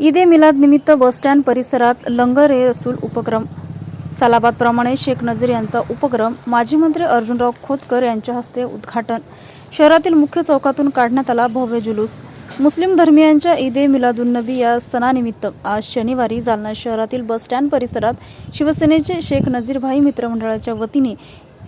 ईद ए मिलाद निमित्त बसस्टँड परिसरात लंगर ए रसूल उपक्रम. सालाबादप्रमाणे शेख नजीर यांचा उपक्रम माजी मंत्री अर्जुनराव खोतकर यांच्या हस्ते उद्घाटन. शहरातील मुख्य चौकातून काढण्यात आला भव्य जुलूस. मुस्लिम धर्मियांच्या ईद ए मिलादुन्नबी या सणानिमित्त आज शनिवारी जालना शहरातील बसस्टँड परिसरात शिवसेनेचे शेख नजीरभाई मित्रमंडळाच्या वतीने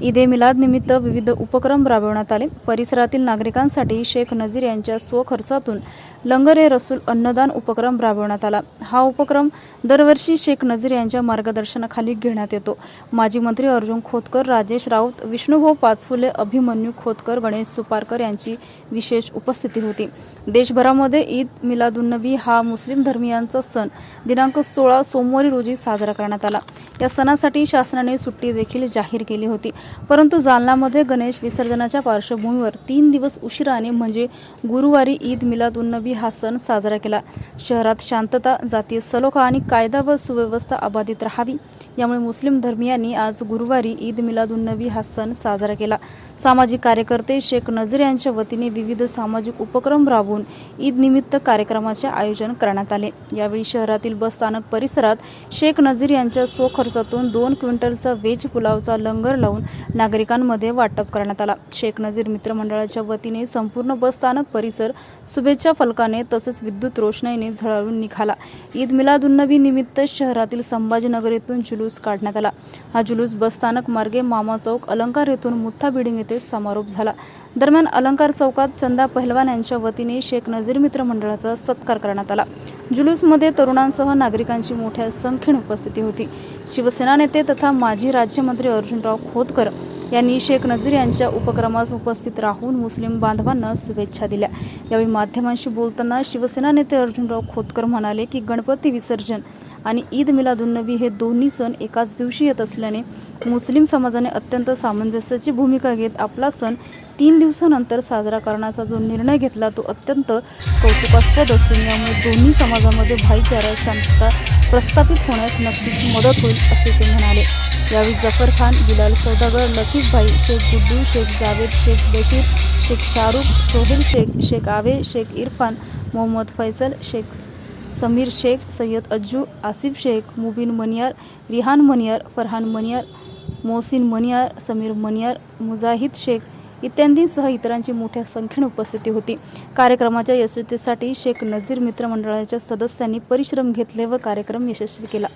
ईदे मिलादनिमित्त मिलाद निमित्त विविध उपक्रम राबवण्यात आले. परिसरातील नागरिकांसाठी शेख नजीर यांच्या स्वखर्चातून लंगर ए रसूल अन्नदान उपक्रम राबवण्यात आला. हा उपक्रम दरवर्षी शेख नजीर यांच्या मार्गदर्शनाखाली घेण्यात येतो. माजी मंत्री अर्जुन खोतकर राजेश राऊत विष्णुभाऊ पाचफुले अभिमन्यू खोतकर गणेश सुपारकर यांची विशेष उपस्थिती होती. देशभरामध्ये ईद मिलादुन्नबी हा मुस्लिम धर्मियांचा सण दिनांक सोळा सोमवारी रोजी साजरा करण्यात आला. या सणासाठी शासनाने सुट्टी देखील जाहीर केली होती. परंतु जालनामध्ये गणेश विसर्जनाच्या पार्श्वभूमीवर तीन दिवस उशिराने म्हणजे गुरुवारी ईद मिलाद नबी हा सण साजरा केला. शहरात शांतता जातीय सलोखा आणि कायदा व सुव्यवस्था अबाधित राहावी यामुळे मुस्लिम धर्मियांनी आज गुरुवारी ईद मिलादुन्नबी हा सण साजरा केला. सामाजिक कार्यकर्ते शेख नजीर यांच्या वतीने विविध सामाजिक उपक्रम राबवून ईद निमित्त कार्यक्रमाचे आयोजन करण्यात आले. यावेळी शहरातील बसस्थानक परिसरात शेख नजीर यांच्या स्वखर्चातून दोन क्विंटलचा वेज पुलावचा लंगर लावून नागरिकांमध्ये वाटप करण्यात आला. शेख नजीर मित्रमंडळाच्या वतीने संपूर्ण बसस्थानक परिसर शुभेच्छा फलकाने तसेच विद्युत रोषणाईने झळाळून निघाला. ईद मिलादुन्नबी निमित्त शहरातील संभाजीनगर येथून जुलूस काढण्यात आला. हा जुलूस बसस्थानक मार्गे मामा चौक अलंकार येथून मुठ्ठा बिल्डिंग येथे समारोप झाला. दरम्यान अलंकार चौकात चंदा पहलवान यांच्या वतीने शेख नजीर मित्र मंडळाचा सत्कार करण्यात आला. जुलूसमध्ये तरुणांसह नागरिकांची मोठ्या संख्येने उपस्थिती होती. शिवसेना नेते तथा माजी राज्यमंत्री अर्जुनराव खोतकर यांनी शेख नजीर यांच्या उपक्रमास उपस्थित राहून मुस्लिम बांधवांना शुभेच्छा दिल्या. यावेळी माध्यमांशी बोलताना शिवसेना नेते अर्जुनराव खोतकर म्हणाले की गणपती विसर्जन आणि ईद मिलादुन्नबी हे दोन्ही सण एकाच दिवशी येत असल्याने मुस्लिम समाजाने अत्यंत सामंजस्याची भूमिका घेत आपला सण तीन दिवसानंतर साजरा करण्याचा जो निर्णय घेतला तो अत्यंत कौतुकास्पद असून यामुळे दोन्ही समाजामध्ये भाईचारा शांतता प्रस्थापित होण्यास नक्कीच मदत होईल असे ते म्हणाले. यावेळी जफर खान बिलाल सौदागर लतीफ भाई शेख गुड्डू शेख जावेद शेख बशीर शेख शाहरुख सोहेल शेख शेख आवे शेख इरफान मोहम्मद फैसल शेख समीर शेख सय्यद अज्जू आसिफ शेख मुबीन मनियार रिहान मनियार फरहान मनियार मोहसिन मनियार समीर मनियार मुजाहिद शेख इत्यादींसह इतरांची मोठ्या संख्येने उपस्थिती होती. कार्यक्रमाच्या यशस्वीतेसाठी शेख नजीर मित्रमंडळाच्या सदस्यांनी परिश्रम घेतले व कार्यक्रम यशस्वी केला.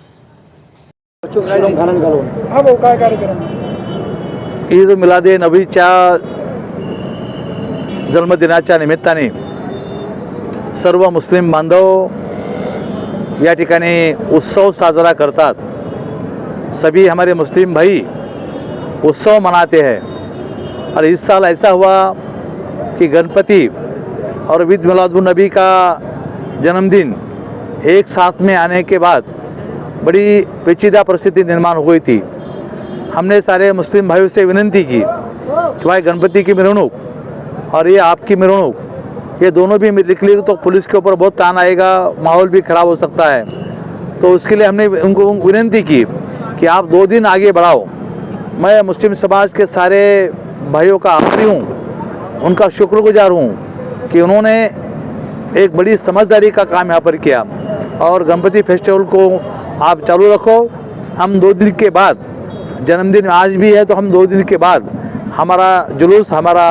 हा ईद मिलादे नबीच्या जन्मदिनाच्या निमित्ताने सर्व मुस्लिम बांधव या ठिकाणी उत्सव साजरा करतात. सभी हमारे मुस्लिम भाई उत्सव मनाते हैं. और इस साल ऐसा हुआ कि गणपति और ईद मिलादुलनबी का जन्मदिन एक साथ में आने के बाद बड़ी पेचीदा परिस्थिति निर्माण हुई थी. हमने सारे मुस्लिम भाइयों से विनती की कि भाई गणपति की मिरवणूक और ये आपकी मिरवणूक ये दोनों भी निकली तो पुलिस के ऊपर बहुत तान आएगा, माहौल भी खराब हो सकता है। तो उसके लिए हमने उनको विनती की कि आप दो दिन आगे बढ़ाओ। मैं मुस्लिम समाज के सारे भाइयों का आभारी हूँ, उनका शुक्रगुजार हूँ कि उन्होंने एक बड़ी समझदारी का काम यहाँ पर किया और गणपति फेस्टिवल को आप चालू रखो। हम दो दिन के बाद, जन्मदिन आज भी है तो हम दो दिन के बाद हमारा जुलूस, हमारा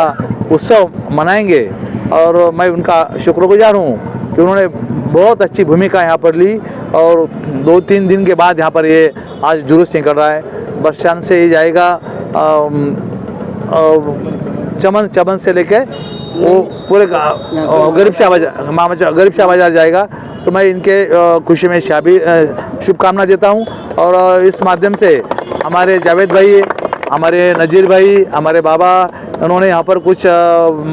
उत्सव मनाएँगे। और मैं उनका शुक्रगुजार हूँ कि उन्होंने बहुत अच्छी भूमिका यहाँ पर ली और दो तीन दिन के बाद यहाँ पर ये आज जुलूस निकल रहा है। बस स्टैंड से ही जाएगा अम, अ, चमन चमन से लेके वो पूरे गरीब शाह बाज़ार गरीब शाह बाज़ार जाएगा। तो मैं इनके खुशी में शाबी शुभकामना देता हूँ और इस माध्यम से हमारे जावेद भाई हमारे नज़ीर भाई, हमारे बाबा, उन्होंने यहाँ पर कुछ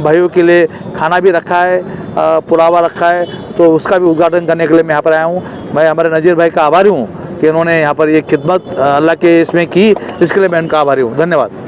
भाइयों के लिए खाना भी रखा है पुलावा रखा है तो उसका भी उद्घाटन करने के लिए मैं यहाँ पर आया हूँ। मैं हमारे नज़ीर भाई का आभारी हूँ कि उन्होंने यहाँ पर ये खिदमत अल्लाह के इसमें की, इसके लिए मैं उनका आभारी हूँ। धन्यवाद।